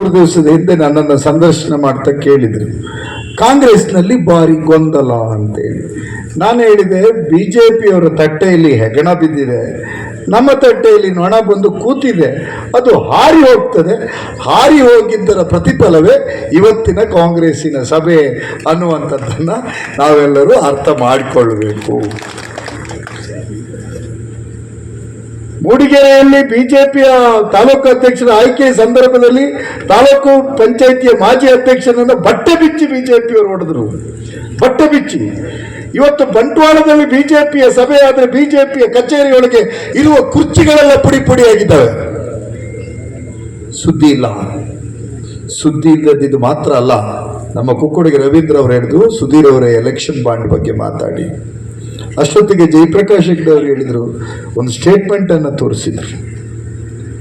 ದಿವಸದ ಹಿಂದೆ ನನ್ನನ್ನು ಸಂದರ್ಶನ ಮಾಡ್ತಾ ಕೇಳಿದ್ರು. ಕಾಂಗ್ರೆಸ್ನಲ್ಲಿ ಭಾರಿ ಗೊಂದಲ ಅಂತೇಳಿ. ನಾನು ಹೇಳಿದೆ ಬಿ ಜೆ ಪಿಯವರ ತಟ್ಟೆಯಲ್ಲಿ ಹೆಗಣ ಬಿದ್ದಿದೆ. ನಮ್ಮ ತಟ್ಟೆಯಲ್ಲಿ ನೊಣ ಬಂದು ಕೂತಿದೆ. ಅದು ಹಾರಿ ಹೋಗ್ತದೆ. ಹಾರಿ ಹೋಗಿದ್ದರ ಪ್ರತಿಫಲವೇ ಇವತ್ತಿನ ಕಾಂಗ್ರೆಸ್ಸಿನ ಸಭೆ ಅನ್ನುವಂಥದ್ದನ್ನು ನಾವೆಲ್ಲರೂ ಅರ್ಥ ಮಾಡಿಕೊಳ್ಳಬೇಕು. ಮೂಡಿಗೆರೆಯಲ್ಲಿ ಬಿಜೆಪಿಯ ತಾಲೂಕು ಅಧ್ಯಕ್ಷರ ಆಯ್ಕೆ ಸಂದರ್ಭದಲ್ಲಿ ತಾಲೂಕು ಪಂಚಾಯಿತಿಯ ಮಾಜಿ ಅಧ್ಯಕ್ಷರನ್ನು ಬಟ್ಟೆ ಬಿಚ್ಚಿ ಬಿಜೆಪಿಯವರು ಹೊಡೆದ್ರು. ಬಟ್ಟೆ ಬಿಚ್ಚಿ. ಇವತ್ತು ಬಂಟ್ವಾಳದಲ್ಲಿ ಬಿಜೆಪಿಯ ಸಭೆ ಆದರೆ ಬಿಜೆಪಿಯ ಕಚೇರಿಯೊಳಗೆ ಇರುವ ಕುರ್ಚಿಗಳೆಲ್ಲ ಪುಡಿ ಪುಡಿಯಾಗಿದ್ದಾವೆ ಸುದ್ದಿ ಇಲ್ಲ. ಸುದ್ದಿ ಇಲ್ಲದಿದ್ದು ಮಾತ್ರ ಅಲ್ಲ. ನಮ್ಮ ಕುಕ್ಕುಡಿಗೆ ರವೀಂದ್ರ ಅವರು ಹೇಳಿದ್ರು, ಸುಧೀರ್ ಅವರ ಎಲೆಕ್ಷನ್ ಬಾಂಡ್ ಬಗ್ಗೆ ಮಾತಾಡಿ. ಅಷ್ಟೊತ್ತಿಗೆ ಜಯಪ್ರಕಾಶ್ ಹೆಗ್ಡೆ ಅವರು ಹೇಳಿದರು, ಒಂದು ಸ್ಟೇಟ್ಮೆಂಟನ್ನು ತೋರಿಸಿದರು.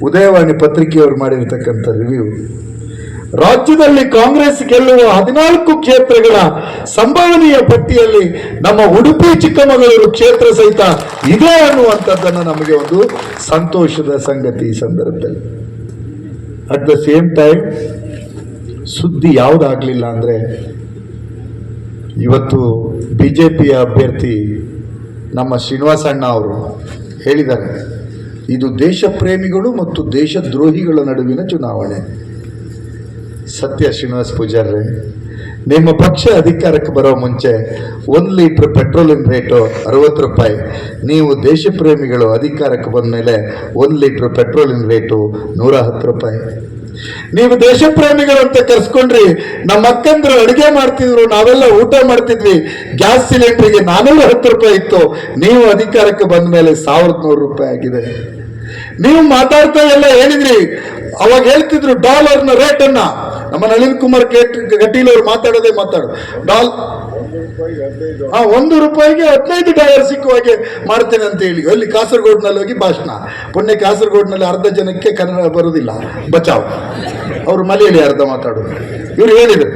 ಉದಯವಾಣಿ ಪತ್ರಿಕೆಯವರು ಮಾಡಿರ್ತಕ್ಕಂಥ ರಿವ್ಯೂ ರಾಜ್ಯದಲ್ಲಿ ಕಾಂಗ್ರೆಸ್ ಗೆಲ್ಲುವ ಹದಿನಾಲ್ಕು ಕ್ಷೇತ್ರಗಳ ಸಂಭವನೀಯ ಪಟ್ಟಿಯಲ್ಲಿ ನಮ್ಮ ಉಡುಪಿ ಚಿಕ್ಕಮಗಳೂರು ಕ್ಷೇತ್ರ ಸಹಿತ ಇದೆ ಅನ್ನುವಂಥದ್ದನ್ನು ನಮಗೆ ಒಂದು ಸಂತೋಷದ ಸಂಗತಿ ಈ ಸಂದರ್ಭದಲ್ಲಿ. ಅಟ್ ದ ಸೇಮ್ ಟೈಮ್ ಸುದ್ದಿ ಯಾವುದಾಗಲಿಲ್ಲ ಅಂದರೆ, ಇವತ್ತು ಬಿ ಜೆ ಪಿಯ ಅಭ್ಯರ್ಥಿ ನಮ್ಮ ಶ್ರೀನಿವಾಸಣ್ಣ ಅವರು ಹೇಳಿದ್ದಾರೆ, ಇದು ದೇಶ ಪ್ರೇಮಿಗಳು ಮತ್ತು ದೇಶದ್ರೋಹಿಗಳ ನಡುವಿನ ಚುನಾವಣೆ. ಸತ್ಯ ಶ್ರೀನಿವಾಸ್ ಪೂಜಾರ್ರೆ, ನಿಮ್ಮ ಪಕ್ಷ ಅಧಿಕಾರಕ್ಕೆ ಬರೋ ಮುಂಚೆ ಒಂದು ಲೀಟ್ರ್ ಪೆಟ್ರೋಲಿನ ರೇಟು ಅರವತ್ತು ರೂಪಾಯಿ. ನೀವು ದೇಶ ಪ್ರೇಮಿಗಳು ಅಧಿಕಾರಕ್ಕೆ ಬಂದ ಮೇಲೆ ಒಂದು ಲೀಟ್ರ್ ಪೆಟ್ರೋಲಿನ ರೇಟು ನೂರ ಹತ್ತು ರೂಪಾಯಿ. ನೀವು ದೇಶ ಪ್ರೇಮಿಗಳು ಅಂತ ಕರ್ಸ್ಕೊಂಡ್ರಿ, ನಮ್ಮ ಅಕ್ಕಂದ್ರು ಅಡುಗೆ ಮಾಡ್ತಿದ್ರು, ನಾವೆಲ್ಲ ಊಟ ಮಾಡ್ತಿದ್ವಿ, ಗ್ಯಾಸ್ ಸಿಲಿಂಡರ್ಗೆ ನಾನೂರ ಹತ್ತು ರೂಪಾಯಿ ಇತ್ತು, ನೀವು ಅಧಿಕಾರಕ್ಕೆ ಬಂದ ಮೇಲೆ ಸಾವಿರದ ನೂರು ರೂಪಾಯಿ ಆಗಿದೆ. ನೀವು ಮಾತಾಡ್ತಾ ಎಲ್ಲ ಹೇಳಿದ್ರಿ, ಅವಾಗ ಹೇಳ್ತಿದ್ರು ಡಾಲರ್ನ ರೇಟನ್ನ. ನಮ್ಮ ನಳಿನ್ ಕುಮಾರ್ ಕೇಟ್ ಅವ್ರು ಮಾತಾಡೋದೇ ಮಾತಾಡು. ಡಾಲ್ ಹಾ ಒಂದು ರೂಪಾಯಿಗೆ ಹದಿನೈದು ಡಾಲರ್ ಸಿಕ್ಕುವ ಹಾಗೆ ಮಾಡ್ತೇನೆ ಅಂತ ಹೇಳಿ. ಅಲ್ಲಿ ಕಾಸರಗೋಡ್ನಲ್ಲಿ ಹೋಗಿ ಭಾಷಣ. ಪುಣ್ಯ ಕಾಸರಗೋಡ್ನಲ್ಲಿ ಅರ್ಧ ಜನಕ್ಕೆ ಕನ್ನಡ ಬರೋದಿಲ್ಲ ಬಚಾವ್. ಅವರು ಮಲೆಯಲ್ಲಿ ಅರ್ಧ ಮಾತಾಡೋದು. ಇವ್ರು ಹೇಳಿದರು.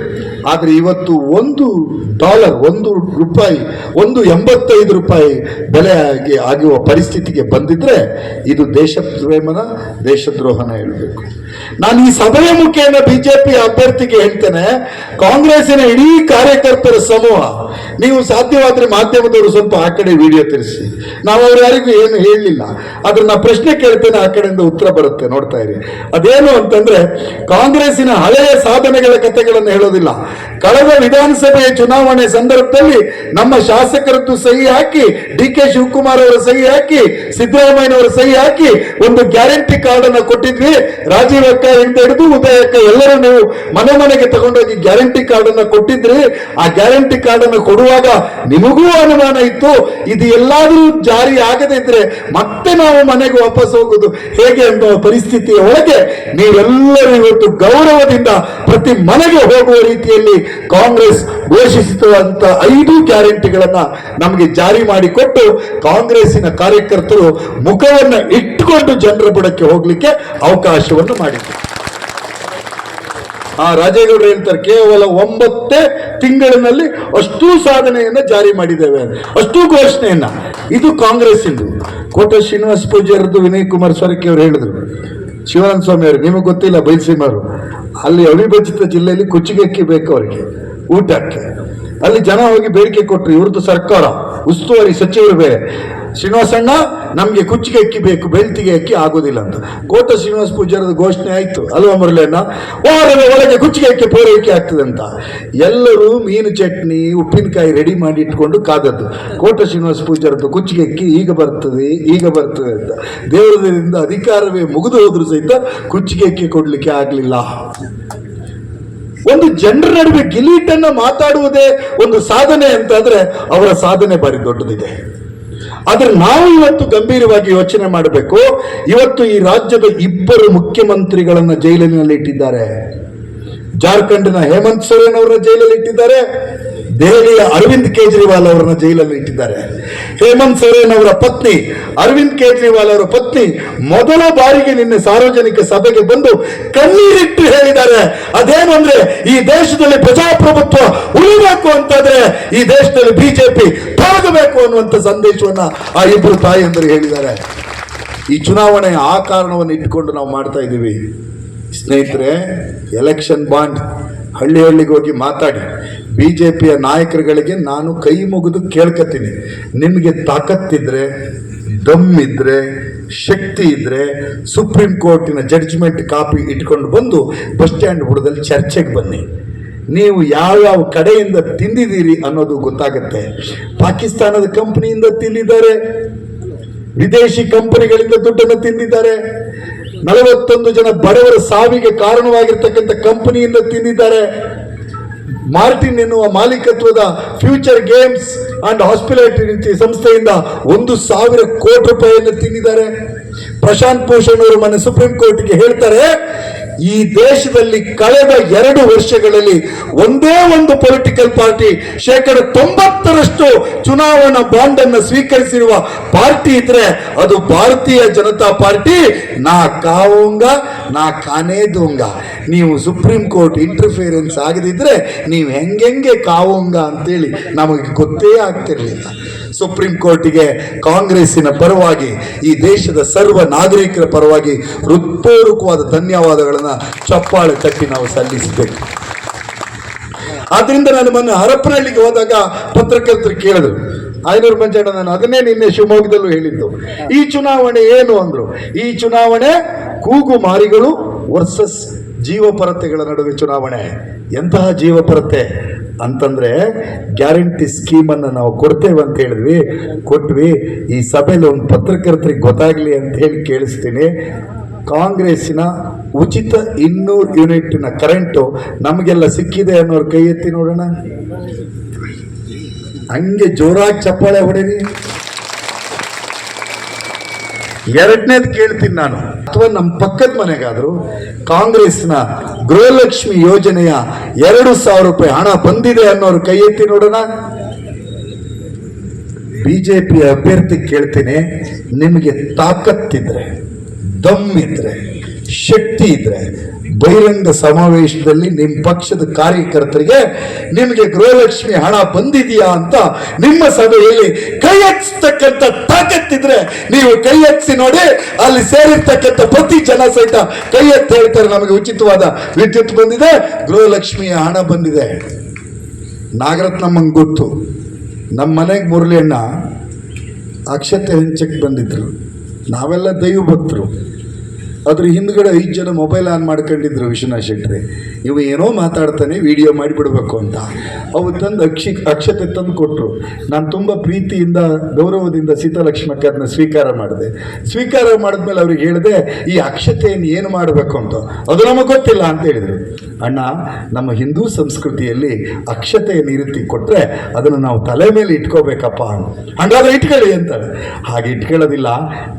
ಆದರೆ ಇವತ್ತು ಒಂದು ಡಾಲರ್ ಒಂದು ರೂಪಾಯಿ, ಒಂದು ಎಂಬತ್ತೈದು ರೂಪಾಯಿ ಬೆಲೆ ಆಗಿ ಆಗುವ ಪರಿಸ್ಥಿತಿಗೆ ಬಂದಿದ್ರೆ ಇದು ದೇಶ ಪ್ರೇಮನ, ದೇಶದ್ರೋಹನ ಹೇಳಬೇಕು. ನಾನು ಈ ಸಭೆಯ ಮುಖೇನ ಬಿಜೆಪಿ ಅಭ್ಯರ್ಥಿಗೆ ಹೇಳ್ತೇನೆ, ಕಾಂಗ್ರೆಸ್ಸಿನ ಇಡೀ ಕಾರ್ಯಕರ್ತರ ಸಮೂಹ, ನೀವು ಸಾಧ್ಯವಾದರೆ ಮಾಧ್ಯಮದವರು ಸ್ವಲ್ಪ ಆ ಕಡೆ ವಿಡಿಯೋ ತಿಳಿಸಿ ನಾವು ಅವ್ರು ಯಾರಿಗೂ ಏನು ಹೇಳಲಿಲ್ಲ ಆದ್ರೆ ನಾ ಪ್ರಶ್ನೆ ಕೇಳ್ತೇನೆ, ಆ ಕಡೆಯಿಂದ ಉತ್ತರ ಬರುತ್ತೆ, ನೋಡ್ತಾ ಇರಿ. ಅದೇನು ಅಂತಂದ್ರೆ, ಕಾಂಗ್ರೆಸ್ಸಿನ ಹಳೆಯ ಸಾಧನೆಗಳ ಕಥೆಗಳನ್ನು ಹೇಳೋದಿಲ್ಲ. ಕಳೆದ ವಿಧಾನಸಭೆಯ ಚುನಾವಣೆ ಸಂದರ್ಭದಲ್ಲಿ ನಮ್ಮ ಶಾಸಕರದ್ದು ಸಹಿ ಹಾಕಿ, ಡಿ ಕೆ ಶಿವಕುಮಾರ್ ಅವರ ಸಹಿ ಹಾಕಿ, ಸಿದ್ದರಾಮಯ್ಯನವರ ಸಹಿ ಹಾಕಿ ಒಂದು ಗ್ಯಾರಂಟಿ ಕಾರ್ಡ್ ಅನ್ನು ಕೊಟ್ಟಿದ್ವಿ. ರಾಜೀವ್ ಅಕ್ಕ ಹಿಡಿದು ಉದಯ ಅಕ್ಕ ಎಲ್ಲರೂ ನೀವು ಮನೆ ಮನೆಗೆ ತಗೊಂಡೋಗಿ ಗ್ಯಾರಂಟಿ ಕಾರ್ಡ್ ಅನ್ನು ಕೊಟ್ಟಿದ್ರಿ. ಆ ಗ್ಯಾರಂಟಿ ಕಾರ್ಡ್ ಅನ್ನು ಕೊಡುವಾಗ ನಿಮಗೂ ಅನುಮಾನ ಇತ್ತು. ಇದು ಎಲ್ಲಾದರೂ ಜಾರಿ ಆಗದೇ ಇದ್ರೆ ಮತ್ತೆ ನಾವು ಮನೆಗೆ ವಾಪಸ್ ಹೋಗುದು ಹೇಗೆ ಎಂಬ ಪರಿಸ್ಥಿತಿಯ ಒಳಗೆ ನೀವೆಲ್ಲರೂ ಇವತ್ತು ಗೌರವದಿಂದ ಪ್ರತಿ ಮನೆಗೆ ಹೋಗುವ ರೀತಿಯಲ್ಲಿ ಕಾಂಗ್ರೆಸ್ ಘೋಷಿಸಿರುವಂತ ಐದು ಗ್ಯಾರಂಟಿಗಳನ್ನ ನಮಗೆ ಜಾರಿ ಮಾಡಿಕೊಟ್ಟು ಕಾಂಗ್ರೆಸ್ಸಿನ ಕಾರ್ಯಕರ್ತರು ಮುಖವನ್ನ ಇಟ್ಟುಕೊಂಡು ಜನರ ಬುಡಕ್ಕೆ ಹೋಗ್ಲಿಕ್ಕೆ ಅವಕಾಶವನ್ನು ಮಾಡಿದ್ರು. ಆ ರಾಜೇಗೌಡರು ಹೇಳ್ತಾರೆ, ಕೇವಲ ಒಂಬತ್ತೇ ತಿಂಗಳಿನಲ್ಲಿ ಅಷ್ಟೂ ಸಾಧನೆಯನ್ನ ಜಾರಿ ಮಾಡಿದ್ದೇವೆ. ಅಷ್ಟೂ ಘೋಷಣೆಯನ್ನ. ಇದು ಕಾಂಗ್ರೆಸ್ಸಿಂದು. ಕೋಟ ಶ್ರೀನಿವಾಸ ಪೂಜಾರದ್ದು ವಿನಯ್ ಕುಮಾರ್ ಸ್ವಾರಕ್ಕೆ ಅವರು ಹೇಳಿದ್ರು. ಶಿವಾನಂದ ಸ್ವಾಮಿ ಅವರು, ನಿಮಗೆ ಗೊತ್ತಿಲ್ಲ ಬೈಲ್ಸೀಮರು ಅಲ್ಲಿ ಅವಿಭಜಿತ ಜಿಲ್ಲೆಯಲ್ಲಿ ಕುಚ್ಚಿಗೆ ಅಕ್ಕಿ ಬೇಕು ಅವರಿಗೆ ಊಟಕ್ಕೆ. ಅಲ್ಲಿ ಜನ ಹೋಗಿ ಬೇಡಿಕೆ ಕೊಟ್ಟರು ಇವ್ರದ್ದು ಸರ್ಕಾರ. ಉಸ್ತುವಾರಿ ಸಚಿವರು ಬೇರೆ. ಶ್ರೀನಿವಾಸಣ್ಣ, ನಮಗೆ ಕುಚ್ಚಿಗೆ ಅಕ್ಕಿ ಬೇಕು ಬೆಳ್ತಿಗೆ ಅಕ್ಕಿ ಆಗೋದಿಲ್ಲ ಅಂತ. ಕೋಟ ಶ್ರೀನಿವಾಸ ಪೂಜಾರದ ಘೋಷಣೆ ಆಯಿತು. ಅಲ್ವಾ ಮುರಳಿಯಣ್ಣ? ವಾರದ ಒಳಗೆ ಕುಚ್ಚಿಗೆ ಅಕ್ಕಿ, ಪೂರೈಕೆ ಆಗ್ತದೆ ಅಂತ. ಎಲ್ಲರೂ ಮೀನು ಚಟ್ನಿ, ಉಪ್ಪಿನಕಾಯಿ ರೆಡಿ ಮಾಡಿ ಇಟ್ಕೊಂಡು ಕಾದದ್ದು. ಕೋಟ ಶ್ರೀನಿವಾಸ ಪೂಜಾರದ್ದು ಕುಚ್ಚಿಗೆ ಅಕ್ಕಿ ಈಗ ಬರ್ತದೆ ಈಗ ಬರ್ತದೆ ಅಂತ. ದೇವರದಿಂದ ಅಧಿಕಾರವೇ ಮುಗಿದು ಹೋದರೂ ಸಹಿತ ಕುಚ್ಚಿಗೆ ಅಕ್ಕಿ ಕೊಡಲಿಕ್ಕೆ ಆಗ್ಲಿಲ್ಲ. ಒಂದು ಜನರ ನಡುವೆ ಗಿಲೀಟನ್ನ ಮಾತಾಡುವುದೇ ಒಂದು ಸಾಧನೆ ಅಂತಾದ್ರೆ ಅವರ ಸಾಧನೆ ಬಾರಿ ದೊಡ್ಡದಿದೆ. ಆದರೆ ನಾವು ಇವತ್ತು ಗಂಭೀರವಾಗಿ ಯೋಚನೆ ಮಾಡಬೇಕು, ಇವತ್ತು ಈ ರಾಜ್ಯದ ಇಬ್ಬರು ಮುಖ್ಯಮಂತ್ರಿಗಳನ್ನ ಜೈಲಿನಲ್ಲಿ ಇಟ್ಟಿದ್ದಾರೆ. ಜಾರ್ಖಂಡ್ನ ಹೇಮಂತ್ ಸೊರೇನ್ ಅವರನ್ನ ಜೈಲಲ್ಲಿ ಇಟ್ಟಿದ್ದಾರೆ. ದೆಹಲಿಯ ಅರವಿಂದ್ ಕೇಜ್ರಿವಾಲ್ ಅವರನ್ನ ಜೈಲಲ್ಲಿ ಇಟ್ಟಿದ್ದಾರೆ. ಹೇಮಂತ್ ಸೊರೇನ್ ಅವರ ಪತ್ನಿ, ಅರವಿಂದ್ ಕೇಜ್ರಿವಾಲ್ ಅವರ ಪತ್ನಿ ಮೊದಲ ಬಾರಿಗೆ ನಿನ್ನೆ ಸಾರ್ವಜನಿಕ ಸಭೆಗೆ ಬಂದು ಕಣ್ಣೀರಿಟ್ಟು ಹೇಳಿದ್ದಾರೆ. ಅದೇನು ಅಂದ್ರೆ ಈ ದೇಶದಲ್ಲಿ ಪ್ರಜಾಪ್ರಭುತ್ವ ಉಳಿಬೇಕು ಅಂತಂದ್ರೆ ಈ ದೇಶದಲ್ಲಿ ಬಿಜೆಪಿ ತೊಡಗಬೇಕು ಅನ್ನುವಂಥ ಸಂದೇಶವನ್ನ ಆ ಇಬ್ಬರು ತಾಯಿಯಂದರು ಹೇಳಿದ್ದಾರೆ. ಈ ಚುನಾವಣೆ ಆ ಕಾರಣವನ್ನು ಇಟ್ಟುಕೊಂಡು ನಾವು ಮಾಡ್ತಾ ಇದ್ದೀವಿ. ಸ್ನೇಹಿತರೆ ಎಲೆಕ್ಷನ್ ಬಾಂಡ್ ಹಳ್ಳಿ ಹಳ್ಳಿಗೆ ಹೋಗಿ ಮಾತಾಡಿ. ಬಿ ಜೆ ಪಿಯ ನಾಯಕರುಗಳಿಗೆ ನಾನು ಕೈ ಮುಗಿದು ಕೇಳ್ಕತ್ತೀನಿ. ನಿಮಗೆ ತಾಕತ್ತಿದ್ರೆ ದಮ್ ಇದ್ರೆ ಶಕ್ತಿ ಇದ್ದರೆ ಸುಪ್ರೀಂ ಕೋರ್ಟಿನ ಜಡ್ಜ್ಮೆಂಟ್ ಕಾಪಿ ಇಟ್ಕೊಂಡು ಬಂದು ಬಸ್ ಸ್ಟ್ಯಾಂಡ್ ಬುಡದಲ್ಲಿ ಚರ್ಚೆಗೆ ಬನ್ನಿ. ನೀವು ಯಾವ್ಯಾವ ಕಡೆಯಿಂದ ತಿಂದಿದ್ದೀರಿ ಅನ್ನೋದು ಗೊತ್ತಾಗುತ್ತೆ. ಪಾಕಿಸ್ತಾನದ ಕಂಪನಿಯಿಂದ ತಿಂದಿದ್ದಾರೆ. ವಿದೇಶಿ ಕಂಪನಿಗಳಿಂದ ದುಡ್ಡನ್ನು ತಿಂದಿದ್ದಾರೆ. ನಲವತ್ತೊಂದು ಜನ ಬಡವರ ಸಾವಿಗೆ ಕಾರಣವಾಗಿರ್ತಕ್ಕಂಥ ಕಂಪನಿಯಿಂದ ತಿಂದಿದ್ದಾರೆ. ಮಾರ್ಟಿನ್ ಎನ್ನುವ ಮಾಲೀಕತ್ವದ ಫ್ಯೂಚರ್ ಗೇಮ್ಸ್ ಅಂಡ್ ಹಾಸ್ಪಿಟಾಲಿಟಿ ಸಂಸ್ಥೆಯಿಂದ ಒಂದು ಸಾವಿರ ಕೋಟಿ ರೂಪಾಯಿಯನ್ನು ತಿಂದಿದ್ದಾರೆ. ಪ್ರಶಾಂತ್ ಭೂಷಣ್ ಅವರು ಮೊನ್ನೆ ಸುಪ್ರೀಂ ಕೋರ್ಟ್ಗೆ ಹೇಳ್ತಾರೆ ಈ ದೇಶದಲ್ಲಿ ಕಳೆದ ಎರಡು ವರ್ಷಗಳಲ್ಲಿ ಒಂದೇ ಒಂದು ಪೊಲಿಟಿಕಲ್ ಪಾರ್ಟಿ ಶೇಕಡ ತೊಂಬತ್ತರಷ್ಟು ಚುನಾವಣಾ ಬಾಂಡ್ ಅನ್ನು ಸ್ವೀಕರಿಸಿರುವ ಪಾರ್ಟಿ ಇದ್ರೆ ಅದು ಭಾರತೀಯ ಜನತಾ ಪಾರ್ಟಿ. ನಾ ಕಾವುಂಗ, ನಾ ಕಾನೇ ದೂಂಗ ನೀವು ಸುಪ್ರೀಂ ಕೋರ್ಟ್ ಇಂಟರ್ಫಿಯರೆನ್ಸ್ ಆಗದಿದ್ರೆ ನೀವು ಹೆಂಗೆಂಗೆ ಕಾವುಂಗ ಅಂತೇಳಿ ನಮಗೆ ಗೊತ್ತೇ ಆಗ್ತಿರ್ಲಿಲ್ಲ. ಸುಪ್ರೀಂ ಕೋರ್ಟಿಗೆ ಕಾಂಗ್ರೆಸ್ಸಿನ ಪರವಾಗಿ ಈ ದೇಶದ ಸರ್ವ ನಾಗರಿಕರ ಪರವಾಗಿ ಹೃತ್ಪೂರ್ವಕವಾದ ಧನ್ಯವಾದಗಳನ್ನು ಚಪ್ಪಾಳೆ ತಟ್ಟಿ ನಾವು ಸಲ್ಲಿಸಬೇಕು. ಆದ್ರಿಂದ ನಾನು ಮೊನ್ನೆ ಹರಪನಹಳ್ಳಿಗೆ ಹೋದಾಗ ಪತ್ರಕರ್ತರು ಕೇಳಿದ್ರು, ಐನೂರು ಮಂಜಣ್ಣ, ನಾನು ಅದನ್ನೇ ನಿನ್ನೆ ಶಿವಮೊಗ್ಗದಲ್ಲೂ ಹೇಳಿದ್ದು. ಈ ಚುನಾವಣೆ ಏನು ಅಂದ್ರು, ಈ ಚುನಾವಣೆ ಕೂಗು ಮಾರಿಗಳು ವರ್ಸಸ್ ಜೀವಪರತೆಗಳ ನಡುವೆ ಚುನಾವಣೆ. ಎಂತಹ ಜೀವಪರತೆ? ಅಂತಂದ್ರೆ ಗ್ಯಾರಂಟಿ ಸ್ಕೀಮನ್ನು ನಾವು ಕೊಡ್ತೇವೆ ಅಂತ ಹೇಳಿದ್ವಿ. ಕೊಟ್ವಿ, ಈ ಸಭೆಯಲ್ಲಿ ಒಂದು ಪತ್ರಕರ್ತರಿಗೆ ಗೊತ್ತಾಗ್ಲಿ ಅಂತ ಹೇಳಿ ಕೇಳಿಸ್ತೀನಿ. ಕಾಂಗ್ರೆಸ್ಸಿನ ಉಚಿತ ಇನ್ನೂರು ಯೂನಿಟ್ನ ಕರೆಂಟು ನಮಗೆಲ್ಲ ಸಿಕ್ಕಿದೆ ಅನ್ನೋರು ಕೈ ಎತ್ತಿ ನೋಡೋಣ. ಹಂಗೆ ಜೋರಾಗಿ ಚಪ್ಪಾಳೆ ಹೊಡೀರಿ. ಎರಡನೇದು ಕೇಳ್ತೀನಿ ನಾನು. ಅಥವಾ ನಮ್ಮ ಪಕ್ಕದ ಮನೆಗಾದರೂ ಕಾಂಗ್ರೆಸ್ನ ಗೃಹಲಕ್ಷ್ಮಿ ಯೋಜನೆಯ ಎರಡು ಸಾವಿರ ರೂಪಾಯಿ ಹಣ ಬಂದಿದೆ ಅನ್ನೋರು ಕೈ ಎತ್ತಿ ನೋಡೋಣ. ಬಿ ಜೆ ಪಿ ಅಭ್ಯರ್ಥಿ ಕೇಳ್ತೀನಿ, ನಿಮಗೆ ತಾಕತ್ತಿದ್ರೆ. ದಮ್ ಇದ್ರೆ, ಶಕ್ತಿ ಇದ್ರೆ, ಬಹಿರಂಗ ಸಮಾವೇಶದಲ್ಲಿ ನಿಮ್ಮ ಪಕ್ಷದ ಕಾರ್ಯಕರ್ತರಿಗೆ ನಿಮಗೆ ಗೃಹಲಕ್ಷ್ಮಿ ಹಣ ಬಂದಿದೆಯಾ ಅಂತ ನಿಮ್ಮ ಸಭೆಯಲ್ಲಿ ಕೈ ಹಚ್ಚತಕ್ಕಂಥ ತಾಕತ್ತಿದ್ರೆ ನೀವು ಕೈ ಹಚ್ಚಿ ನೋಡಿ, ಅಲ್ಲಿ ಸೇರಿರ್ತಕ್ಕಂಥ ಪ್ರತಿ ಜನ ಸಹಿತ ಕೈ ಎತ್ತಿ ಹೇಳ್ತಾರೆ, ನಮಗೆ ಉಚಿತವಾದ ವಿದ್ಯುತ್ ಬಂದಿದೆ, ಗೃಹಲಕ್ಷ್ಮಿಯ ಹಣ ಬಂದಿದೆ. ನಾಗರತ್ನಮ್ಮನ ಗೊತ್ತು. ನಮ್ಮ ಮನೆಗೆ ಮುರಳಿ ಅಣ್ಣ ಅಕ್ಷತೆ ಹಂಚಕ್ಕೆ ಬಂದಿದ್ರು. ನಾವೆಲ್ಲ ದೈವ ಭಕ್ತರು ಅದ್ರ ಹಿಂದ್ಗಡೆ ಐದು ಜನ ಮೊಬೈಲ್ ಆನ್ ಮಾಡ್ಕೊಂಡಿದ್ರು ವಿಶ್ವನಾಥ್ ಶೆಟ್ಟಿ ಇವ ಏನೋ ಮಾತಾಡ್ತಾನೆ ವಿಡಿಯೋ ಮಾಡಿಬಿಡ್ಬೇಕು ಅಂತ. ಅವು ತಂದು ಅಕ್ಷಿ, ಅಕ್ಷತೆ ತಂದು ಕೊಟ್ಟರು ನಾನು ತುಂಬ ಪ್ರೀತಿಯಿಂದ, ಗೌರವದಿಂದ ಸೀತಾಲಕ್ಷ್ಮಕ್ಕೆ ಅದನ್ನ ಸ್ವೀಕಾರ ಮಾಡಿದೆ. ಸ್ವೀಕಾರ ಮಾಡಿದ್ಮೇಲೆ ಅವ್ರಿಗೆ ಹೇಳಿದೆ, ಈ ಅಕ್ಷತೆಯನ್ನು ಏನು ಮಾಡಬೇಕು ಅಂತ. ಅದು ನಮಗೆ ಗೊತ್ತಿಲ್ಲ ಅಂತ ಹೇಳಿದರು. ಅಣ್ಣ, ನಮ್ಮ ಹಿಂದೂ ಸಂಸ್ಕೃತಿಯಲ್ಲಿ ಅಕ್ಷತೆಯ ನಿರುತ್ತಿ ರೀತಿ ಕೊಟ್ಟರೆ ಅದನ್ನು ನಾವು ತಲೆ ಮೇಲೆ ಇಟ್ಕೋಬೇಕಪ್ಪ. ಹಂಗಾದ್ರೆ ಇಟ್ಕೊಳ್ಳಿ ಅಂತಾರೆ. ಹಾಗೆ ಇಟ್ಕೊಳ್ಳೋದಿಲ್ಲ.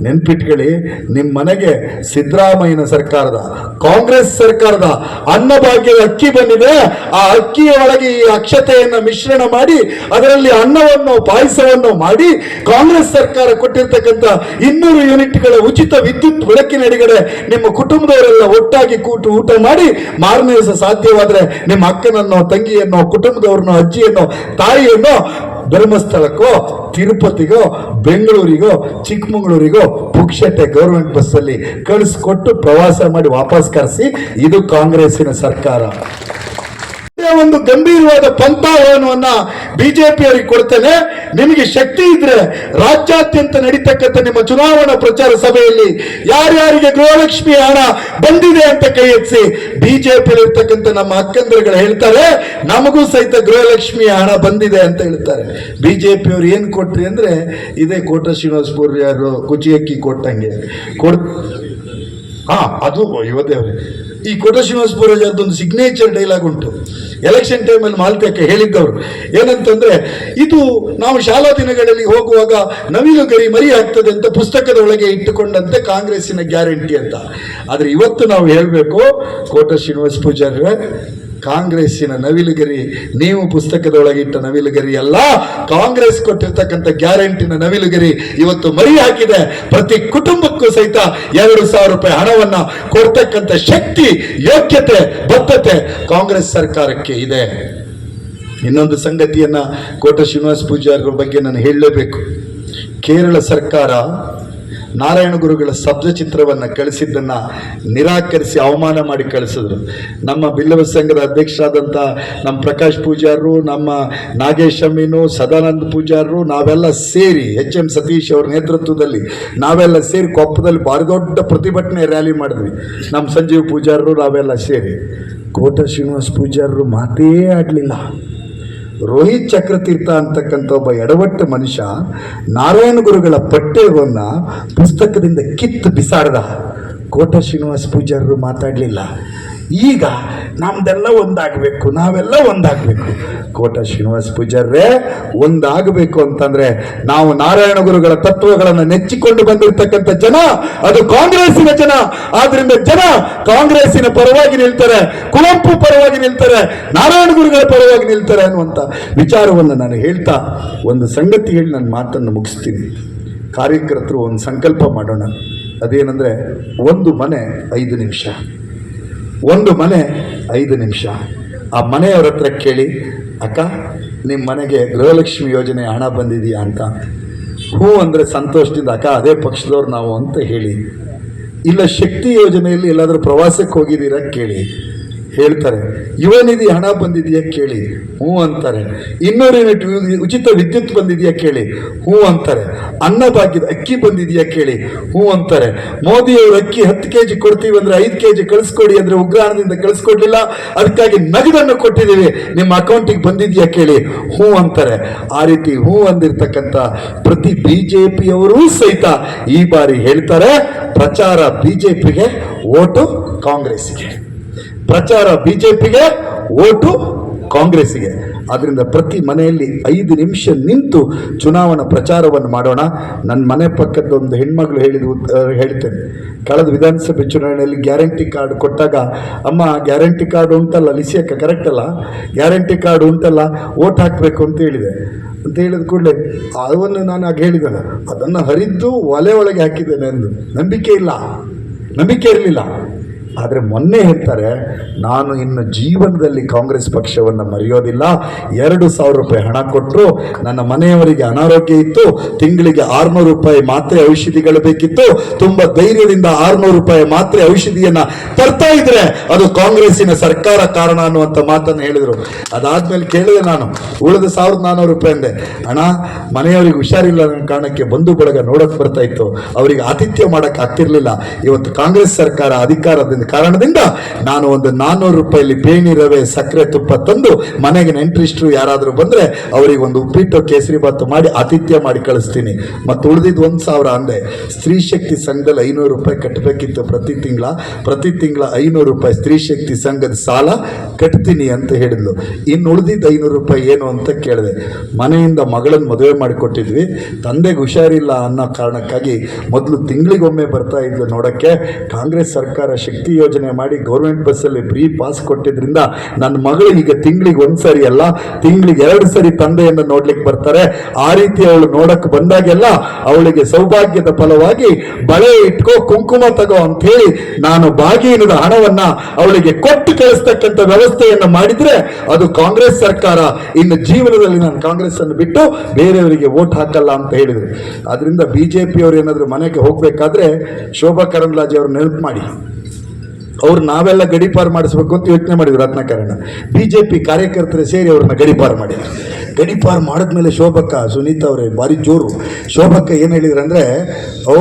ನೆನ್ಪಿಟ್ಕೊಳ್ಳಿ. ನಿಮ್ಮ ಮನೆಗೆ ಸಿದ್ದರಾಮಯ್ಯನ ಸರ್ಕಾರದ, ಕಾಂಗ್ರೆಸ್ ಸರ್ಕಾರದ ಅನ್ನಭಾಗ್ಯದ ಅಕ್ಕಿ ಬಂದಿದೆ ಆ ಅಕ್ಕಿಯ ಒಳಗೆ ಈ ಅಕ್ಷತೆಯನ್ನು ಮಿಶ್ರಣ ಮಾಡಿ, ಅದರಲ್ಲಿ ಅನ್ನವನ್ನು, ಪಾಯಸವನ್ನು ಮಾಡಿ ಕಾಂಗ್ರೆಸ್ ಸರ್ಕಾರ ಕೊಟ್ಟಿರ್ತಕ್ಕಂಥ ಇನ್ನೂರು ಯೂನಿಟ್ಗಳ ಉಚಿತ ವಿದ್ಯುತ್ ಬೆಳಕಿನ ಎಡೆಗಡೆ ನಿಮ್ಮ ಕುಟುಂಬದವರೆಲ್ಲ ಒಟ್ಟಾಗಿ ಕೂತು ಊಟ ಮಾಡಿ ಮಾರನೇ ದಿವಸ ಸಾಧ್ಯವಾದ್ರೆ ನಿಮ್ಮ ಅಕ್ಕನನ್ನೋ, ತಂಗಿಯನ್ನೋ, ಕುಟುಂಬದವ್ರನ್ನೋ, ಅಜ್ಜಿಯನ್ನೋ, ತಾಯಿಯನ್ನೋ ಧರ್ಮಸ್ಥಳಕ್ಕೋ, ತಿರುಪತಿಗೋ, ಬೆಂಗಳೂರಿಗೋ, ಚಿಕ್ಕಮಗಳೂರಿಗೋ ಪುಕ್ಷಟೆ ಗೌರ್ಮೆಂಟ್ ಬಸ್ಸಲ್ಲಿ ಕಳಿಸ್ಕೊಟ್ಟು ಪ್ರವಾಸ ಮಾಡಿ ವಾಪಸ್ ಕರೆಸಿ, ಇದು ಕಾಂಗ್ರೆಸ್ಸಿನ ಸರ್ಕಾರ. ಒಂದು ಗಂಭೀರವಾದ ಪಂಥಾವಹನವನ್ನ ಬಿಜೆಪಿ ಅವರಿಗೆ ಕೊಡ್ತೇನೆ, ನಿಮಗೆ ಶಕ್ತಿ ಇದ್ರೆ ರಾಜ್ಯಾದ್ಯಂತ ನಡೀತಕ್ಕಂಥ ನಿಮ್ಮ ಚುನಾವಣಾ ಪ್ರಚಾರ ಸಭೆಯಲ್ಲಿ ಯಾರ್ಯಾರಿಗೆ ಗೃಹಲಕ್ಷ್ಮಿ ಹಣ ಬಂದಿದೆ ಅಂತ ಕೈ ಎತ್ತಿಸಿ ಬಿಜೆಪಿ ಇರ್ತಕ್ಕಂಥ ನಮ್ಮ ಅಕ್ಕಂದರುಗಳು ಹೇಳ್ತಾರೆ, ನಮಗೂ ಸಹಿತ ಗೃಹಲಕ್ಷ್ಮಿ ಹಣ ಬಂದಿದೆ ಅಂತ ಹೇಳ್ತಾರೆ. ಬಿಜೆಪಿಯವರು ಏನು ಕೊಟ್ರಿ ಅಂದ್ರೆ, ಇದೇ ಕೋಟ ಶ್ರೀನಿವಾಸ ಕುಚಿ ಅಕ್ಕಿ ಕೊಟ್ಟಂಗೆ. ಕೊಡ್, ಹಾ, ಅದು ಯುವದೇವ್ರೆ. ಈ ಕೋಟ ಶ್ರೀನಿವಾಸ ಪೂರ್ವಜರದೊಂದು ಸಿಗ್ನೇಚರ್ ಡೈಲಾಗ್ ಉಂಟು. ಎಲೆಕ್ಷನ್ ಟೈಮಲ್ಲಿ ಮಾಲ್ತಕ್ಕೆ ಹೇಳಿದ್ದವರು. ಏನಂತಂದ್ರೆ, ಇದು ನಾವು ಶಾಲಾ ದಿನಗಳಲ್ಲಿ ಹೋಗುವಾಗ ನವಿಲುಗರಿ ಮರಿ ಆಗ್ತದೆ ಅಂತ ಪುಸ್ತಕದ ಒಳಗೆ ಇಟ್ಟುಕೊಂಡಂತೆ ಕಾಂಗ್ರೆಸ್ಸಿನ ಗ್ಯಾರಂಟಿ ಅಂತ. ಆದರೆ ಇವತ್ತು ನಾವು ಹೇಳಬೇಕು, ಕೋಟ ಶ್ರೀನಿವಾಸ್ ಪೂಜಾರ್ರೆ ಕಾಂಗ್ರೆಸ್ಸಿನ ನವಿಲುಗರಿ, ನೀವು ಪುಸ್ತಕದೊಳಗೆ ಇಟ್ಟ ನವಿಲುಗರಿ ಅಲ್ಲ, ಕಾಂಗ್ರೆಸ್ ಕೊಟ್ಟಿರ್ತಕ್ಕಂಥ ಗ್ಯಾರಂಟಿನ ನವಿಲುಗರಿ ಇವತ್ತು ಮರಿ ಹಾಕಿದೆ ಪ್ರತಿ ಕುಟುಂಬಕ್ಕೂ ಸಹಿತ ಎರಡು ಸಾವಿರ ರೂಪಾಯಿ ಹಣವನ್ನು ಕೊಡ್ತಕ್ಕಂಥ ಶಕ್ತಿ, ಯೋಗ್ಯತೆ, ಬದ್ಧತೆ ಕಾಂಗ್ರೆಸ್ ಸರ್ಕಾರಕ್ಕೆ ಇದೆ. ಇನ್ನೊಂದು ಸಂಗತಿಯನ್ನು ಕೋಟ ಶ್ರೀನಿವಾಸ ಪೂಜಾರಿಗಳ ಬಗ್ಗೆ ನಾನು ಹೇಳಲೇಬೇಕು. ಕೇರಳ ಸರ್ಕಾರ ನಾರಾಯಣ ಗುರುಗಳ ಶಬ್ದ ಚಿತ್ರವನ್ನು ಕಳಿಸಿದ್ದನ್ನು ನಿರಾಕರಿಸಿ ಅವಮಾನ ಮಾಡಿ ಕಳಿಸಿದ್ರು. ನಮ್ಮ ಬಿಲ್ಲವ ಸಂಘದ ಅಧ್ಯಕ್ಷರಾದಂಥ ನಮ್ಮ ಪ್ರಕಾಶ್ ಪೂಜಾರರು, ನಮ್ಮ ನಾಗೇಶ್ ಅಮೀನು, ಸದಾನಂದ ಪೂಜಾರರು, ನಾವೆಲ್ಲ ಸೇರಿ ಎಚ್ ಎಂ ಸತೀಶ್ ಅವರ ನೇತೃತ್ವದಲ್ಲಿ ನಾವೆಲ್ಲ ಸೇರಿ ಕೊಪ್ಪದಲ್ಲಿ ಭಾರಿ ದೊಡ್ಡ ಪ್ರತಿಭಟನೆ ರ್ಯಾಲಿ ಮಾಡಿದ್ವಿ. ನಮ್ಮ ಸಂಜೀವ್ ಪೂಜಾರರು, ನಾವೆಲ್ಲ ಸೇರಿ. ಕೋಟ ಶ್ರೀನಿವಾಸ್ ಪೂಜಾರರು ಮಾತೇ ಆಡಲಿಲ್ಲ. ರೋಹಿತ್ ಚಕ್ರತೀರ್ಥ ಅಂತಕ್ಕಂಥ ಒಬ್ಬ ಎಡವಟ್ಟು ಮನುಷ್ಯ ನಾರಾಯಣ ಗುರುಗಳ ಪಠ್ಯವನ್ನು ಪುಸ್ತಕದಿಂದ ಕಿತ್ತು ಬಿಸಾಡ್ದ. ಕೋಟ ಶ್ರೀನಿವಾಸ ಪೂಜಾರರು ಮಾತಾಡಲಿಲ್ಲ. ಈಗ ನಮ್ದೆಲ್ಲ ಒಂದಾಗಬೇಕು, ನಾವೆಲ್ಲ ಒಂದಾಗಬೇಕು. ಕೋಟ ಶ್ರೀನಿವಾಸ ಪೂಜಾರ್ರೆ, ಒಂದಾಗಬೇಕು ಅಂತಂದ್ರೆ ನಾವು ನಾರಾಯಣ ಗುರುಗಳ ತತ್ವಗಳನ್ನು ನೆಚ್ಚಿಕೊಂಡು ಬಂದಿರತಕ್ಕಂಥ ಜನ, ಅದು ಕಾಂಗ್ರೆಸ್ಸಿನ ಜನ. ಆದ್ರಿಂದ ಜನ ಕಾಂಗ್ರೆಸ್ಸಿನ ಪರವಾಗಿ ನಿಲ್ತಾರೆ, ಕುವೆಂಪು ಪರವಾಗಿ ನಿಲ್ತಾರೆ, ನಾರಾಯಣ ಗುರುಗಳ ಪರವಾಗಿ ನಿಲ್ತಾರೆ ಅನ್ನುವಂಥ ವಿಚಾರವನ್ನು ನಾನು ಹೇಳ್ತಾ ಒಂದು ಸಂಗತಿ ಹೇಳಿ ನನ್ನ ಮಾತನ್ನು ಮುಗಿಸ್ತೀನಿ. ಕಾರ್ಯಕರ್ತರು ಒಂದು ಸಂಕಲ್ಪ ಮಾಡೋಣ. ಅದೇನೆಂದರೆ ಒಂದು ಮನೆ ಐದು ನಿಮಿಷ. ಒಂದು ಮನೆ, ಐದು ನಿಮಿಷ. ಆ ಮನೆಯವ್ರ ಹತ್ರ ಕೇಳಿ, ಅಕ್ಕ ನಿಮ್ಮ ಮನೆಗೆ ಗೃಹಲಕ್ಷ್ಮಿ ಯೋಜನೆ ಹಣ ಬಂದಿದೆಯಾ ಅಂತ? ಹೂ ಅಂದರೆ ಸಂತೋಷದಿಂದ, ಅಕ್ಕ, ಅದೇ ಪಕ್ಷದವ್ರು ನಾವು ಅಂತ ಹೇಳಿ. ಇಲ್ಲ, ಶಕ್ತಿ ಯೋಜನೆಯಲ್ಲಿ ಎಲ್ಲಾದರೂ ಪ್ರವಾಸಕ್ಕೆ ಹೋಗಿದ್ದೀರಾ? ಕೇಳಿ. ಹೇಳ್ತಾರೆ, ಯುವ ನಿಧಿ ಹಣ ಬಂದಿದೆಯಾ ಕೇಳಿ ಹ್ಞೂ ಅಂತಾರೆ. ಇನ್ನೂರು ಯೂನಿಟ್ ಉಚಿತ ವಿದ್ಯುತ್ ಬಂದಿದೆಯಾ ಕೇಳಿ ಹ್ಞೂ ಅಂತಾರೆ. ಅನ್ನ ಬಾಕಿದ ಅಕ್ಕಿ ಬಂದಿದೆಯಾ ಕೇಳಿ ಹ್ಞೂ ಅಂತಾರೆ. ಮೋದಿಯವರು ಅಕ್ಕಿ ಹತ್ತು ಕೆ ಜಿ ಕೊಡ್ತೀವಿ ಅಂದ್ರೆ ಐದು ಕೆ ಜಿ ಕಳಿಸ್ಕೊಡಿ ಅಂದ್ರೆ ಉಗ್ರಾಣದಿಂದ ಕಳಿಸ್ಕೊಡ್ಲಿಲ್ಲ, ಅದಕ್ಕಾಗಿ ನಗದನ್ನು ಕೊಟ್ಟಿದ್ದೀವಿ, ನಿಮ್ಮ ಅಕೌಂಟಿಗೆ ಬಂದಿದೆಯಾ ಕೇಳಿ ಹ್ಞೂ ಅಂತಾರೆ. ಆ ರೀತಿ ಹ್ಞೂ ಅಂದಿರ್ತಕ್ಕಂಥ ಪ್ರತಿ ಬಿ ಜೆ ಪಿಯವರೂ ಸಹಿತ ಈ ಬಾರಿ ಹೇಳ್ತಾರೆ, ಪ್ರಚಾರ ಬಿ ಜೆ ಪಿಗೆ ಓಟು ಕಾಂಗ್ರೆಸ್ಸಿಗೆ. ಪ್ರಚಾರ ಬಿಜೆಪಿಗೆ, ಓಟು ಕಾಂಗ್ರೆಸ್ಗೆ ಅದರಿಂದ ಪ್ರತಿ ಮನೆಯಲ್ಲಿ ಐದು ನಿಮಿಷ ನಿಂತು ಚುನಾವಣಾ ಪ್ರಚಾರವನ್ನು ಮಾಡೋಣ. ನನ್ನ ಮನೆ ಪಕ್ಕದ ಒಂದು ಹೆಣ್ಮಗಳು ಹೇಳಿದ ಹೇಳ್ತೇನೆ. ಕಳೆದ ವಿಧಾನಸಭೆ ಚುನಾವಣೆಯಲ್ಲಿ ಗ್ಯಾರಂಟಿ ಕಾರ್ಡ್ ಕೊಟ್ಟಾಗ, ಅಮ್ಮ, ಗ್ಯಾರಂಟಿ ಕಾರ್ಡ್ ಉಂಟಲ್ಲ ಲಿಸಿಯಕ್ಕ ಕರೆಕ್ಟ್ ಅಲ್ಲ? ಗ್ಯಾರಂಟಿ ಕಾರ್ಡ್ ಉಂಟಲ್ಲ ಓಟ್ ಹಾಕಬೇಕು ಅಂತ ಹೇಳಿದೆ. ಅಂತ ಹೇಳಿದ ಕೂಡಲೇ, ಅದನ್ನು ನಾನು ಆಗ ಹೇಳಿದಲ್ಲ, ಅದನ್ನು ಹರಿದು ಒಲೆ ಒಳಗೆ ಹಾಕಿದ್ದೇನೆ ಎಂದು ನಂಬಿಕೆ ಇಲ್ಲ. ನಂಬಿಕೆ ಇರಲಿಲ್ಲ. ಆದರೆ ಮೊನ್ನೆ ಹೇಳ್ತಾರೆ, ನಾನು ಇನ್ನು ಜೀವನದಲ್ಲಿ ಕಾಂಗ್ರೆಸ್ ಪಕ್ಷವನ್ನು ಮರೆಯೋದಿಲ್ಲ. ಎರಡು ಸಾವಿರ ರೂಪಾಯಿ ಹಣ ಕೊಟ್ಟರು ನನ್ನ ಮನೆಯವರಿಗೆ ಅನಾರೋಗ್ಯ ಇತ್ತು. ತಿಂಗಳಿಗೆ ಆರುನೂರು ರೂಪಾಯಿ ಮಾತ್ರೆ ಔಷಧಿಗಳು ಬೇಕಿತ್ತು. ತುಂಬ ಧೈರ್ಯದಿಂದ ಆರುನೂರು ರೂಪಾಯಿ ಮಾತ್ರೆ ಔಷಧಿಯನ್ನು ತರ್ತಾ ಇದ್ರೆ ಅದು ಕಾಂಗ್ರೆಸ್ಸಿನ ಸರ್ಕಾರ ಕಾರಣ ಅನ್ನುವಂಥ ಮಾತನ್ನು ಹೇಳಿದರು. ಅದಾದ್ಮೇಲೆ ಕೇಳಿದೆ ನಾನು, ಉಳಿದ ಸಾವಿರದ ನಾನ್ನೂರು ರೂಪಾಯಿ ಅಂದೆ ಹಣ ಮನೆಯವರಿಗೆ ಹುಷಾರಿಲ್ಲ. ಅನ್ನೋ ಕಾರಣಕ್ಕೆ ಬಂಧು ಬಳಗ ನೋಡಕ್ ಬರ್ತಾ ಇತ್ತು. ಅವರಿಗೆ ಆತಿಥ್ಯ ಮಾಡೋಕ್ಕೆ ಆಗ್ತಿರ್ಲಿಲ್ಲ. ಇವತ್ತು ಕಾಂಗ್ರೆಸ್ ಸರ್ಕಾರ ಅಧಿಕಾರದಿಂದ ಕಾರಣದಿಂದ ನಾನು ಒಂದು ನಾನ್ನೂರು ರೂಪಾಯಿಲಿ ಬೇಣಿ ರವೆ ಸಕ್ಕರೆ ತುಪ್ಪ ತಂದು ಮನೆಗೆ ನೆಂಟ್ರಿಸ್ಟ್ರು ಯಾರಾದರೂ ಬಂದ್ರೆ ಅವರಿಗೆ ಒಂದು ಉಪ್ಪಿಟ್ಟು ಕೇಸರಿ ಬಾತು ಮಾಡಿ ಆತಿಥ್ಯ ಮಾಡಿ ಕಳಿಸ್ತೀನಿ. ಮತ್ತು ಉಳಿದಿದ್ದು ಒಂದು ಸಾವಿರ ಅಂದೆ. ಸ್ತ್ರೀ ಶಕ್ತಿ ಸಂಘದಲ್ಲಿ ಐನೂರು ರೂಪಾಯಿ ಕಟ್ಟಬೇಕಿತ್ತು ಪ್ರತಿ ತಿಂಗಳ. ಪ್ರತಿ ತಿಂಗಳ ಐನೂರು ರೂಪಾಯಿ ಸ್ತ್ರೀ ಶಕ್ತಿ ಸಂಘದ ಸಾಲ ಕಟ್ತೀನಿ ಅಂತ ಹೇಳಿದ್ಲು. ಇನ್ನು ಉಳಿದಿದ್ದು ಐನೂರು ರೂಪಾಯಿ ಏನು ಅಂತ ಕೇಳಿದೆ. ಮನೆಯಿಂದ ಮಗಳನ್ನು ಮದುವೆ ಮಾಡಿಕೊಟ್ಟಿದ್ವಿ. ತಂದೆಗೆ ಹುಷಾರಿಲ್ಲ ಅನ್ನೋ ಕಾರಣಕ್ಕಾಗಿ ಮೊದಲು ತಿಂಗಳಿಗೊಮ್ಮೆ ಬರ್ತಾ ಇದ್ಲು ನೋಡೋಕ್ಕೆ. ಕಾಂಗ್ರೆಸ್ ಸರ್ಕಾರ ಶಕ್ತಿ ಯೋಜನೆ ಮಾಡಿ ಗೌರ್ಮೆಂಟ್ ಬಸ್ಸಲ್ಲಿ ಫ್ರೀ ಪಾಸ್ ಕೊಟ್ಟಿದ್ರಿಂದ ನನ್ನ ಮಗಳು ಈಗ ತಿಂಗಳಿಗೆ ಒಂದು ಸರಿ ಅಲ್ಲ, ತಿಂಗಳಿಗೆ ಎರಡು ಸರಿ ತಂದೆಯನ್ನು ನೋಡ್ಲಿಕ್ಕೆ ಬರ್ತಾರೆ. ಆ ರೀತಿ ಅವಳು ನೋಡಕ್ಕೆ ಬಂದಾಗೆಲ್ಲ ಅವಳಿಗೆ ಸೌಭಾಗ್ಯದ ಫಲವಾಗಿ ಬಳೆ ಇಟ್ಕೋ, ಕುಂಕುಮ ತಗೋ ಅಂತ ಹೇಳಿ ನಾನು ಬಾಗಿನದ ಹಣವನ್ನ ಅವಳಿಗೆ ಕೊಟ್ಟು ಕಳಿಸ್ತಕ್ಕಂಥ ವ್ಯವಸ್ಥೆಯನ್ನು ಮಾಡಿದ್ರೆ ಅದು ಕಾಂಗ್ರೆಸ್ ಸರ್ಕಾರ ಇನ್ನು ಜೀವನದಲ್ಲಿ ನಾನು ಕಾಂಗ್ರೆಸ್ ಅನ್ನು ಬಿಟ್ಟು ಬೇರೆಯವರಿಗೆ ವೋಟ್ ಹಾಕಲ್ಲ ಅಂತ ಹೇಳಿದ್ರು. ಅದರಿಂದ ಬಿಜೆಪಿ ಅವರು ಏನಾದರೂ ಮನೆಗೆ ಹೋಗಬೇಕಾದ್ರೆ ಶೋಭಾ ಕರಂದ್ಲಾಜೆ ಅವರು ನೆನಪು ಮಾಡಿ. ಅವ್ರು ನಾವೆಲ್ಲ ಗಡಿಪಾರು ಮಾಡಿಸ್ಬೇಕು ಅಂತ ಯೋಚನೆ ಮಾಡಿದ್ರು ರತ್ನಾಕರಣ ಬಿ ಜೆ ಪಿ ಕಾರ್ಯಕರ್ತರೇ ಸೇರಿ ಅವ್ರನ್ನ ಗಡಿಪಾರು ಮಾಡಿದ್ರು. ಗಡಿಪಾರು ಮಾಡಿದ್ಮೇಲೆ ಶೋಭಕ್ಕ, ಸುನೀತಾ ಅವರೇ, ಭಾರಿ ಜೋರು. ಶೋಭಕ್ಕ ಏನು ಹೇಳಿದ್ರು ಅಂದರೆ ಓ,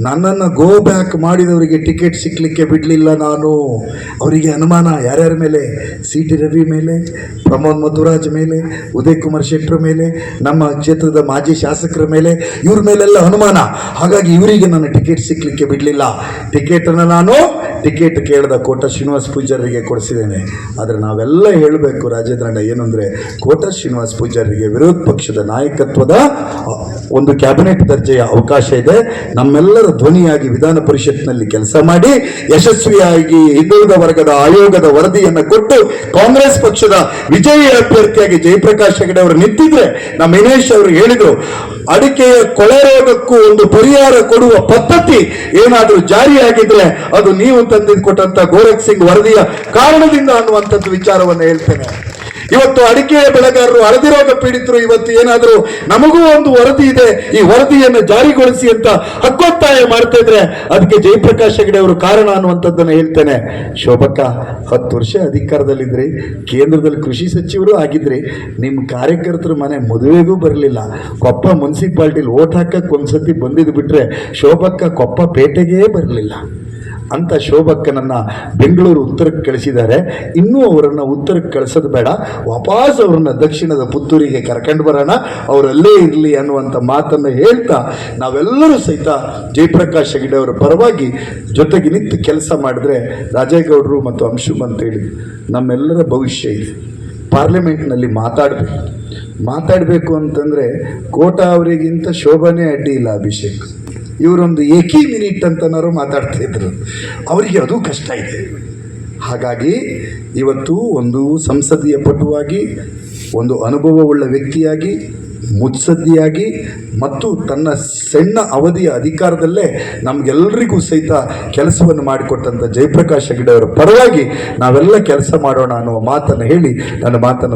ನನ್ನನ್ನು ಗೋ ಬ್ಯಾಕ್ ಮಾಡಿದವರಿಗೆ ಟಿಕೆಟ್ ಸಿಕ್ಕಲಿಕ್ಕೆ ಬಿಡಲಿಲ್ಲ ನಾನು. ಅವರಿಗೆ ಅನುಮಾನ ಯಾರ್ಯಾರ ಮೇಲೆ? ಸಿ ಟಿ ರವಿ ಮೇಲೆ, ಪ್ರಮೋದ್ ಮಧುರಾಜ್ ಮೇಲೆ, ಉದಯ್ ಕುಮಾರ್ ಶೆಟ್ಟರ್ ಮೇಲೆ, ನಮ್ಮ ಕ್ಷೇತ್ರದ ಮಾಜಿ ಶಾಸಕರ ಮೇಲೆ, ಇವ್ರ ಮೇಲೆಲ್ಲ ಅನುಮಾನ. ಹಾಗಾಗಿ ಇವರಿಗೆ ನನ್ನ ಟಿಕೆಟ್ ಸಿಕ್ಕಲಿಕ್ಕೆ ಬಿಡಲಿಲ್ಲ. ಟಿಕೆಟನ್ನು ನಾನು ಟಿಕೆಟ್ ಕೇಳಿದ ಕೋಟ ಶ್ರೀನಿವಾಸ್ ಪೂಜಾರಿಗೆ ಕೊಡಿಸಿದ್ದೇನೆ. ಆದರೆ ನಾವೆಲ್ಲ ಹೇಳಬೇಕು ರಾಜೇಂದ್ರಣ್ಣ, ಏನು ಅಂದರೆ ಕೋಟ ಶ್ರೀನಿವಾಸ್ ಪೂಜಾರಿಗೆ ವಿರೋಧ ಪಕ್ಷದ ನಾಯಕತ್ವದ ಒಂದು ಕ್ಯಾಬಿನೆಟ್ ದರ್ಜೆಯ ಅವಕಾಶ ಇದೆ. ನಮ್ಮೆಲ್ಲರ ಧ್ವನಿಯಾಗಿ ವಿಧಾನ ಪರಿಷತ್ನಲ್ಲಿ ಕೆಲಸ ಮಾಡಿ, ಯಶಸ್ವಿಯಾಗಿ ಹಿಂದುಳಿದ ವರ್ಗದ ಆಯೋಗದ ವರದಿಯನ್ನು ಕೊಟ್ಟು, ಕಾಂಗ್ರೆಸ್ ಪಕ್ಷದ ವಿಜಯಿ ಅಭ್ಯರ್ಥಿಯಾಗಿ ಜಯಪ್ರಕಾಶ್ ಹೆಗಡೆ ಅವರು ನಿಂತಿದ್ರೆ, ನಮ್ಮ ದಿನೇಶ್ ಅವರು ಹೇಳಿದರು ಅಡಿಕೆಯ ಕೊಳೆ ರೋಗಕ್ಕೂ ಒಂದು ಪರಿಹಾರ ಕೊಡುವ ಪದ್ಧತಿ ಏನಾದರೂ ಜಾರಿಯಾಗಿದ್ರೆ ಅದು ನೀವು ತಂದಿದ್ದು ಕೊಟ್ಟಂತ ಗೋರಖ್ ಸಿಂಗ್ ವರದಿಯ ಕಾರಣದಿಂದ ಅನ್ನುವಂಥದ್ದು ವಿಚಾರವನ್ನು ಹೇಳ್ತೇನೆ. ಇವತ್ತು ಅಡಿಕೆ ಬೆಳೆಗಾರರು ಹಳದಿ ರೋಗ ಪೀಡಿತರು ಇವತ್ತು ಏನಾದರೂ ನಮಗೂ ಒಂದು ವರದಿ ಇದೆ. ಈ ವರದಿಯನ್ನು ಜಾರಿಗೊಳಿಸಿ ಅಂತ ಹಕ್ಕೊತ್ತಾಯ ಮಾಡ್ತಾ ಇದ್ರೆ ಅದಕ್ಕೆ ಜಯಪ್ರಕಾಶ್ ಹೆಗಡೆ ಅವರು ಕಾರಣ ಅನ್ನುವಂಥದ್ದನ್ನ ಹೇಳ್ತೇನೆ. ಶೋಭಕ್ಕ, ಹತ್ತು ವರ್ಷ ಅಧಿಕಾರದಲ್ಲಿದ್ರಿ, ಕೇಂದ್ರದಲ್ಲಿ ಕೃಷಿ ಸಚಿವರು ಆಗಿದ್ರಿ. ನಿಮ್ಮ ಕಾರ್ಯಕರ್ತರ ಮನೆ ಮದುವೆಗೂ ಬರಲಿಲ್ಲ. ಕೊಪ್ಪ ಮುನ್ಸಿಪಾಲ್ಟಿಲಿ ಓಟ್ ಹಾಕಕ್ಕೆ ಒಂದ್ಸತಿ ಬಂದಿದ್ದು ಬಿಟ್ರೆ ಶೋಭಕ್ಕ ಕೊಪ್ಪ ಪೇಟೆಗೇ ಬರಲಿಲ್ಲ. ಅಂತ ಶೋಭಕ್ಕನನ್ನು ಬೆಂಗಳೂರು ಉತ್ತರಕ್ಕೆ ಕಳಿಸಿದ್ದಾರೆ. ಇನ್ನೂ ಅವರನ್ನು ಉತ್ತರಕ್ಕೆ ಕಳಿಸೋದು ಬೇಡ. ವಾಪಸ್ ಅವ್ರನ್ನ ದಕ್ಷಿಣದ ಪುತ್ತೂರಿಗೆ ಕರ್ಕೊಂಡು ಬರೋಣ. ಅವರಲ್ಲೇ ಇರಲಿ ಅನ್ನುವಂಥ ಮಾತನ್ನು ಹೇಳ್ತಾ ನಾವೆಲ್ಲರೂ ಸಹಿತ ಜಯಪ್ರಕಾಶ್ ಹೆಗಡೆ ಅವರ ಪರವಾಗಿ ಜೊತೆಗೆ ನಿಂತು ಕೆಲಸ ಮಾಡಿದ್ರೆ ರಾಜೇಗೌಡರು ಮತ್ತು ಅಂಶುಮ್ ಅಂತೇಳಿ ನಮ್ಮೆಲ್ಲರ ಭವಿಷ್ಯ ಇದೆ. ಪಾರ್ಲಿಮೆಂಟ್ನಲ್ಲಿ ಮಾತಾಡಬೇಕು. ಮಾತಾಡಬೇಕು ಅಂತಂದರೆ ಕೋಟಾ ಅವರಿಗಿಂತ ಶೋಭನೆ ಅಡ್ಡಿ ಇಲ್ಲ ಅಭಿಷೇಕ್. ಇವರೊಂದು ಏಕಿ ಮಿನಿಟ್ ಅಂತನಾರು ಮಾತಾಡ್ತಿದ್ರು ಅವರಿಗೆ ಅದು ಕಷ್ಟ ಇದೆ. ಹಾಗಾಗಿ ಇವತ್ತು ಒಂದು ಸಂಸದೀಯ ಪಟುವಾಗಿ, ಒಂದು ಅನುಭವವುಳ್ಳ ವ್ಯಕ್ತಿಯಾಗಿ, ಮುತ್ಸದ್ದಿಯಾಗಿ, ಮತ್ತು ತನ್ನ ಸಣ್ಣ ಅವಧಿಯ ಅಧಿಕಾರದಲ್ಲೇ ನಮಗೆಲ್ಲರಿಗೂ ಸಹಿತ ಕೆಲಸವನ್ನು ಮಾಡಿಕೊಟ್ಟಂಥ ಜಯಪ್ರಕಾಶ್ ಹೆಗಡೆ ಅವರ ಪರವಾಗಿ ನಾವೆಲ್ಲ ಕೆಲಸ ಮಾಡೋಣ ಅನ್ನುವ ಮಾತನ್ನು ಹೇಳಿ ನನ್ನ ಮಾತನ್ನು